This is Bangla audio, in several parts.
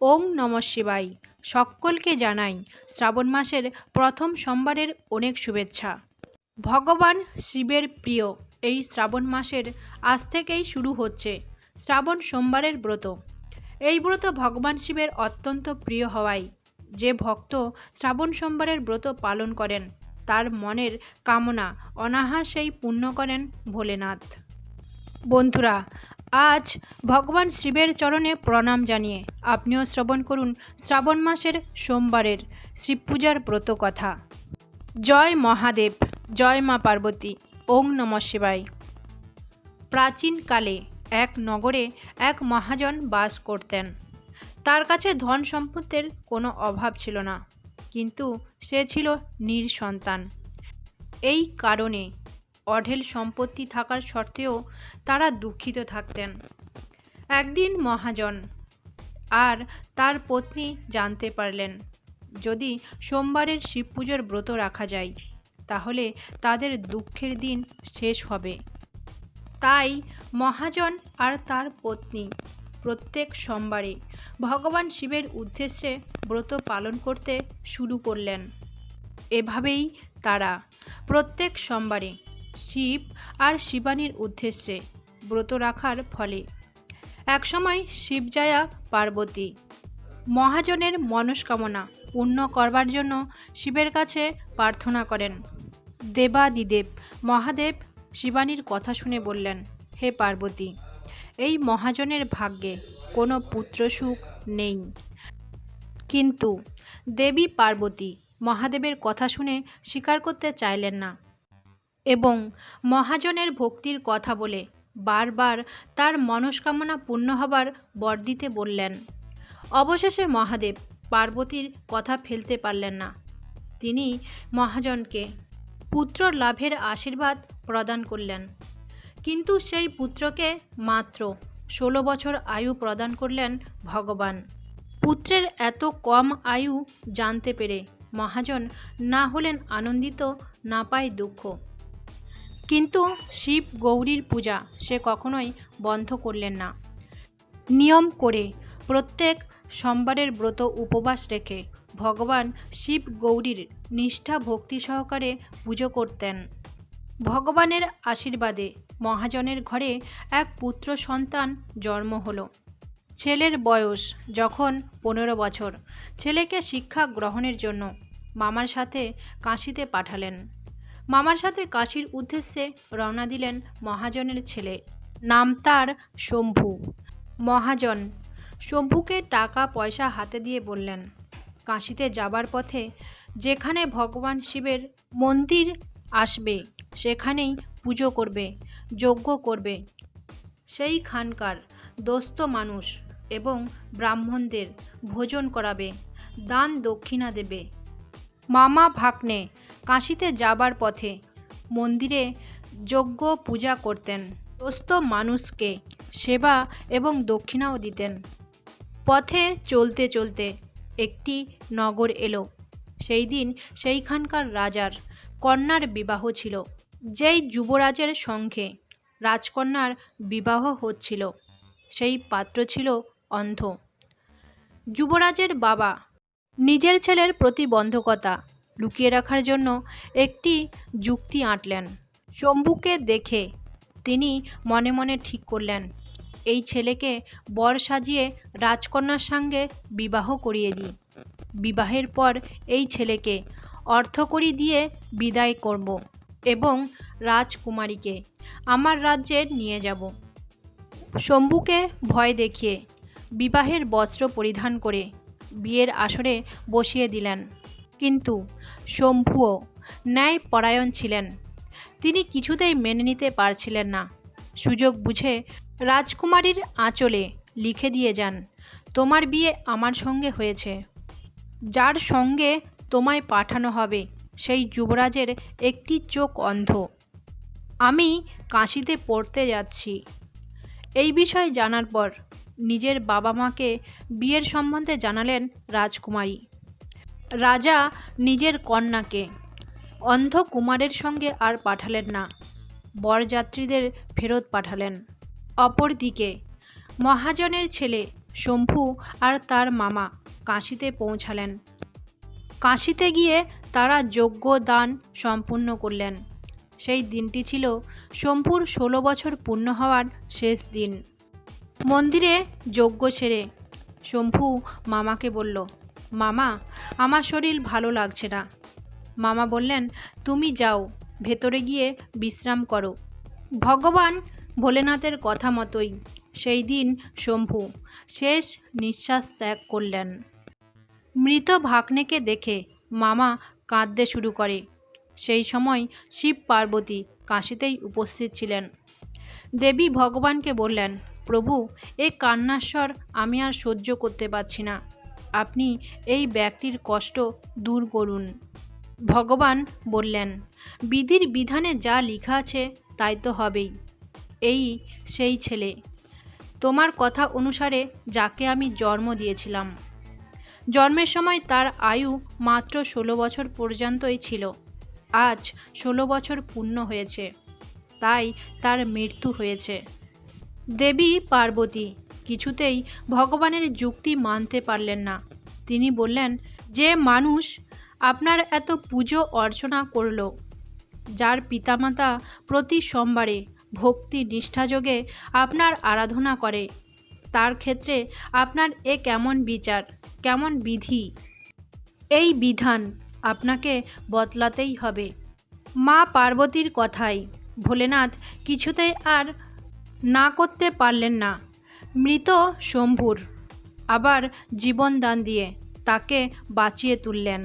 ওং নম শিবাই সকলকে জানাই শ্রাবণ মাসের প্রথম সোমবারের অনেক শুভেচ্ছা। ভগবান শিবের প্রিয়, এই শ্রাবণ মাসের আজ থেকেই শুরু হচ্ছে শ্রাবণ সোমবারের ব্রত। এই ব্রত ভগবান শিবের অত্যন্ত প্রিয় হওয়ায় যে ভক্ত শ্রাবণ সোমবারের ব্রত পালন করেন, তার মনের কামনা অনাহাসেই পূর্ণ করেন ভোলেনাথ। বন্ধুরা আজ ভগবান শিবের চরণে প্রণাম জানিয়ে আপনিও শ্রবণ করুন শ্রাবণ মাসের সোমবারের শিব পূজার ব্রত কথা জয় মহাদেব, জয় মা পার্বতী, ওং নম শিবায়। প্রাচীনকালে এক নগরে এক মহাজন বাস করতেন। তার কাছে ধন সম্পত্তির কোনো অভাব ছিল না, কিন্তু সে ছিল নিঃসন্তান। এই কারণে অঢেল সম্পত্তি থাকার সত্ত্বেও তারা দুঃখিত থাকতেন। একদিন মহাজন আর তার পত্নী জানতে পারলেন, যদি সোমবারের শিব পুজোর ব্রত রাখা যায়, তাহলে তাদের দুঃখের দিন শেষ হবে। তাই মহাজন আর তার পত্নী প্রত্যেক সোমবারে ভগবান শিবের উদ্দেশ্যে ব্রত পালন করতে শুরু করলেন। এভাবেই তারা প্রত্যেক সোমবারে শিব আর শিবানীর উদ্দেশ্যে ব্রত রাখার ফলে। একসময় শিবজায়া পার্বতী মহাজনের মনস্কামনা পূর্ণ করবার জন্য শিবের কাছে প্রার্থনা করেন। দেবাদিদেব মহাদেব শিবানীর কথা শুনে বললেন, হে পার্বতী, এই মহাজনের ভাগ্যে কোনো পুত্র সুখ নেই। কিন্তু দেবী পার্বতী মহাদেবের কথা শুনে স্বীকার করতে চাইলেন না। এবং মহাজনের ভক্তির কথা বলে বারবার তার মনস্কামনা পূর্ণ হবার বর দিতে বললেন। অবশেষে মহাদেব পার্বতীর কথা ফেলতে পারলেন না। তিনি মহাজনকে পুত্র লাভের আশীর্বাদ প্রদান করলেন। কিন্তু সেই পুত্রকে মাত্র ষোলো বছর আয়ু প্রদান করলেন ভগবান। পুত্রের এত কম আয়ু জানতে পেরে মহাজন না হলেন আনন্দিত, না পায় দুঃখ। কিন্তু শিব গৌরীর পূজা সে কখনোই বন্ধ করলেন না। নিয়ম করে প্রত্যেক সোমবারের ব্রত উপবাস রেখে ভগবান শিব গৌরীর নিষ্ঠা ভক্তি সহকারে পুজো করতেন। ভগবানের আশীর্বাদে মহাজনের ঘরে এক পুত্র সন্তান জন্ম হলো। ছেলের বয়স যখন পনেরো বছর, ছেলেকে শিক্ষা গ্রহণের জন্য মামার সাথে কাশিতে পাঠালেন। মামার সাথে কাশির উদ্দেশ্যে রওনা দিলেন মহাজনের ছেলে। নাম তার শম্ভু। মহাজন শম্ভুকে টাকা পয়সা হাতে দিয়ে বললেন, কাশিতে যাবার পথে যেখানে ভগবান শিবের মন্দির আসবে, সেখানেই পুজো করবে, যজ্ঞ করবে। সেইখানকার দোস্ত মানুষ এবং ব্রাহ্মণদের ভোজন করাবে, দান দক্ষিণা দেবে। মামা ভাগ্নে কাশিতে যাবার পথে মন্দিরে যজ্ঞ পূজা করতেন, দোস্ত মানুষকে সেবা এবং দক্ষিণাও দিতেন। পথে চলতে চলতে একটি নগর এলো। সেই দিন সেইখানকার রাজার কন্যার বিবাহ ছিল। যেই যুবরাজের সঙ্গে রাজকন্যার বিবাহ হচ্ছিল, সেই পাত্র ছিল অন্ধ। যুবরাজের বাবা, নিজের ছেলের প্রতিবন্ধকতা লুকিয়ে রাখার জন্য একটি যুক্তি আঁটলেন। শম্ভুকে দেখে, তিনি মনে মনে ঠিক করলেন, এই ছেলেকে বর সাজিয়ে রাজকন্যার সঙ্গে বিবাহ করিয়ে দিই। বিবাহের পর এই ছেলেকে অর্থকড়ি দিয়ে বিদায় করব এবং রাজকুমারীকে আমার রাজ্যে নিয়ে যাব। শম্ভুকে ভয় দেখিয়ে বিবাহের বস্ত্র পরিধান করে বিয়ের আসরে বসিয়ে দিলেন। কিন্তু শম্ভুও ন্যায় পরায়ণ ছিলেন। তিনি কিছুতেই মেনে নিতে পারছিলেন না। সুযোগ বুঝে রাজকুমারীর আঁচলে লিখে দিয়ে যান, তোমার বিয়ে আমার সঙ্গে হয়েছে। যার সঙ্গে তোমায় পাঠানো হবে, সেই যুবরাজের একটি চোখ অন্ধ। আমি কাশিতে পড়তে যাচ্ছি এই বিষয় জানার পর নিজের বাবা মাকে বিয়ের সম্বন্ধে জানালেন রাজকুমারী। রাজা নিজের কন্যাকে অন্ধ কুমারের সঙ্গে আর পাঠালেন না। বরযাত্রীদের ফেরত পাঠালেন। অপরদিকে মহাজনের ছেলে শম্ভু আর তার মামা কাশিতে পৌঁছালেন। কাশিতে গিয়ে তারা যজ্ঞ দান সম্পূর্ণ করলেন। সেই দিনটি ছিল শম্ভুর ষোলো বছর পূর্ণ হওয়ার শেষ দিন। মন্দিরে যজ্ঞ সেরে শম্ভু মামাকে বলল মামা, আমার শরীর ভালো লাগছে না। মামা বললেন, তুমি যাও, ভেতরে গিয়ে বিশ্রাম করো। ভগবান ভোলেনাথের কথা মতোই সেই দিন শম্ভু শেষ নিঃশ্বাস ত্যাগ করলেন। মৃত ভাগ্নেকে দেখে মামা কাঁদতে শুরু করে। সেই সময় শিব পার্বতী কাশিতেই উপস্থিত ছিলেন। দেবী ভগবানকে বললেন, প্রভু এই কান্নাস্বর আমি আর সহ্য করতে পারছি না। আপনি এই ব্যক্তির কষ্ট দূর করুন। ভগবান বললেন, বিধির বিধানে যা লেখা আছে তাই তো হবেই। এই সেই ছেলে। তোমার কথা অনুসারে যাকে আমি জন্ম দিয়েছিলাম। জন্মের সময় তার আয়ু মাত্র ষোলো বছর পর্যন্তই ছিল। আজ ষোলো বছর পূর্ণ হয়েছে। তাই তার মৃত্যু হয়েছে। দেবী পার্বতী কিছুতেই ভগবানের যুক্তি মানতে পারলেন না। তিনি বললেন, যে মানুষ আপনার এত পুজো অর্চনা করল, যার পিতামাতা প্রতি সোমবারে ভক্তি নিষ্ঠাযোগে আপনার আরাধনা করে, তার ক্ষেত্রে আপনার এ কেমন বিচার, কেমন বিধি? এই বিধান আপনাকে বদলাতেই হবে। মা পার্বতীর কথাই ভোলেনাথ কিছুতেই আর না করতে পারলেন না। মৃত শম্ভুর, আবার জীবনদান দিয়ে তাকে বাঁচিয়ে তুললেন।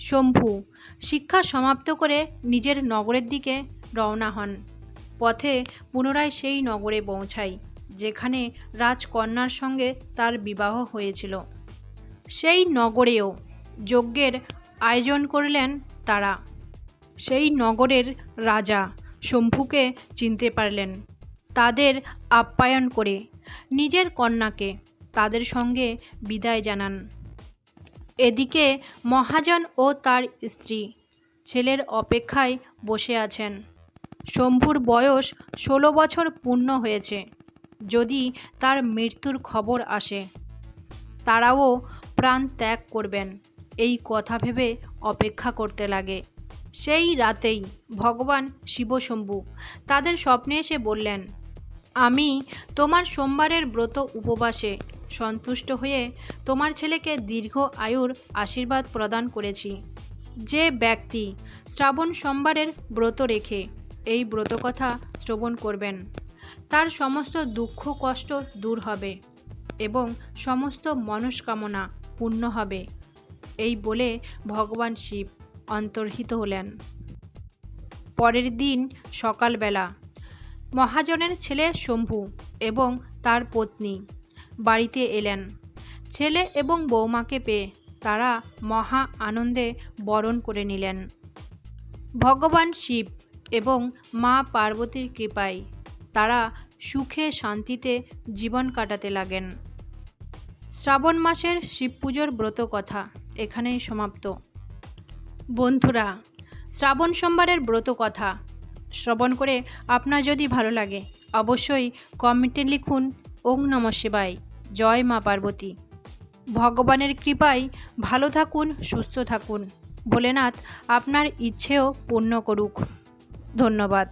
শম্ভু শিক্ষা সমাপ্ত করে নিজের নগরের দিকে রওনা হন। পথে পুনরায় সেই নগরে পৌঁছায়, যেখানে রাজকন্যার সঙ্গে তার বিবাহ হয়েছিল। সেই নগরেও যজ্ঞের আয়োজন করলেন তারা। সেই নগরের রাজা শম্ভুকে চিনতে পারলেন। তাদের আপ্যায়ন করে নিজের কন্যাকে তাদের সঙ্গে বিদায় জানান। এদিকে মহাজন ও তার স্ত্রী ছেলের অপেক্ষায় বসে আছেন। শম্ভুর বয়স ষোলো বছর পূর্ণ হয়েছে। যদি তার মৃত্যুর খবর আসে, তারাও প্রাণ ত্যাগ করবেন। এই কথা ভেবে অপেক্ষা করতে লাগে। সেই রাতেই ভগবান শিবশম্ভু তাদের স্বপ্নে এসে বললেন আমি তোমার সোমবারের ব্রত উপবাসে সন্তুষ্ট হয়ে তোমার ছেলেকে দীর্ঘ আয়ুর আশীর্বাদ প্রদান করেছি। যে ব্যক্তি শ্রাবণ সোমবারের ব্রত রেখে এই ব্রত কথা শ্রবণ করবেন, তার সমস্ত দুঃখ কষ্ট দূর হবে এবং সমস্ত মনস্কামনা পূর্ণ হবে, এই বলে ভগবান শিব অন্তর্হিত হলেন। পরের দিন সকালবেলা মহাজনের ছেলে শম্ভু এবং তার পত্নী বাড়িতে এলেন। ছেলে এবং বৌমাকে পেয়ে তারা মহা আনন্দে বরণ করে নিলেন। ভগবান শিব এবং মা পার্বতীর কৃপায় তারা সুখে শান্তিতে জীবন কাটাতে লাগেন। শ্রাবণ মাসের শিব পুজোর ব্রত কথা এখানেই সমাপ্ত। বন্ধুরা, শ্রাবণ সোমবারের ব্রত কথা শ্রবণ করে আপনার যদি ভালো লাগে, অবশ্যই কমেন্টে লিখুন, ওং নম শিবায়, জয় মা পার্বতী। ভগবানের কৃপায় ভালো থাকুন, সুস্থ থাকুন। ভোলেনাথ আপনার ইচ্ছেও পূর্ণ করুক। ধন্যবাদ।